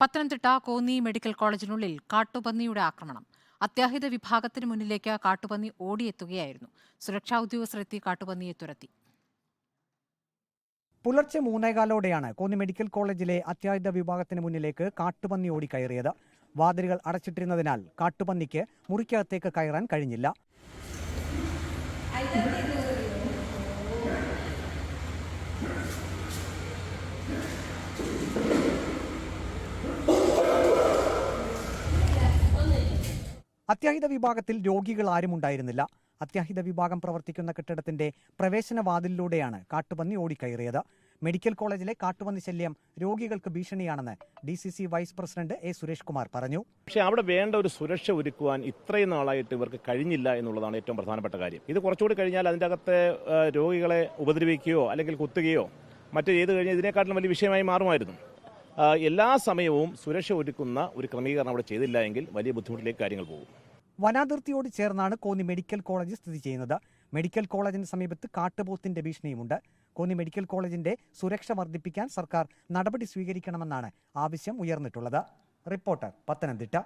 Pathanamthitta Konni medical കോളേജിനുള്ളിൽ കാട്ടുപന്നിയുടെ ആക്രമണം. അത്യാഹിത വിഭാഗത്തിന് മുന്നിലേക്ക് കാട്ടുപന്നി ഓടിയെത്തുകയായിരുന്നു. സുരക്ഷാ ഉദ്യോഗസ്ഥർ ഉദ്യോഗസ്ഥരെത്തി കാട്ടുപന്നിയെ തുരത്തി. പുലർച്ചെ മൂന്നേകാലോടെയാണ് കോന്നി മെഡിക്കൽ കോളേജിലെ അത്യാഹിത വിഭാഗത്തിന് മുന്നിലേക്ക് കാട്ടുപന്നി ഓടിക്കയറിയത്. വാതിലുകൾ അടച്ചിട്ടിരുന്നതിനാൽ കാട്ടുപന്നിക്ക് മുറിക്കകത്തേക്ക് കയറാൻ കഴിഞ്ഞില്ല. അത്യാഹിത വിഭാഗത്തിൽ രോഗികൾ ആരും ഉണ്ടായിരുന്നില്ല. അത്യാഹിത വിഭാഗം പ്രവർത്തിക്കുന്ന കെട്ടിടത്തിന്റെ പ്രവേശന വാതിലിലൂടെയാണ് കാട്ടുപന്നി ഓടിക്കയറിയത്. മെഡിക്കൽ കോളേജിലെ കാട്ടുപന്നി ശല്യം രോഗികൾക്ക് ഭീഷണിയാണെന്ന് D C C vice president A Suresh Kumar പറഞ്ഞു. പക്ഷേ അവിടെ വേണ്ട ഒരു സുരക്ഷ ഒരുക്കുവാൻ ഇത്രയും നാളായിട്ട് ഇവർക്ക് കഴിഞ്ഞില്ല എന്നുള്ളതാണ് ഏറ്റവും പ്രധാനപ്പെട്ട കാര്യം. ഇത് കുറച്ചുകൂടി കഴിഞ്ഞാൽ അതിന്റെ അകത്തെ രോഗികളെ ഉപദ്രവിക്കുകയോ അല്ലെങ്കിൽ കുത്തുകയോ മറ്റു ചെയ്ത് കഴിഞ്ഞാൽ ഇതിനെക്കാട്ടിലും വലിയ വിഷയമായി മാറുമായിരുന്നു. എല്ലാ സമയവും സുരക്ഷ ഒരുക്കുന്ന ഒരു ക്രമീകരണം അവിടെ ചെയ്തില്ല എങ്കിൽ വലിയ ബുദ്ധിമുട്ടിലേക്ക് കാര്യങ്ങൾ പോകും. വനാതിർത്തിയോട് ചേർന്നാണ് കോന്നി മെഡിക്കൽ കോളേജ് സ്ഥിതി ചെയ്യുന്നത്. മെഡിക്കൽ കോളേജിന് സമീപത്ത് കാട്ടുപോത്തിന്റെ ഭീഷണിയുമുണ്ട്. കോന്നി മെഡിക്കൽ കോളേജിന്റെ സുരക്ഷ വർദ്ധിപ്പിക്കാൻ സർക്കാർ നടപടി സ്വീകരിക്കണമെന്നാണ് ആവശ്യം ഉയർന്നിട്ടുള്ളത്. റിപ്പോർട്ടർ പത്തനംതിട്ട.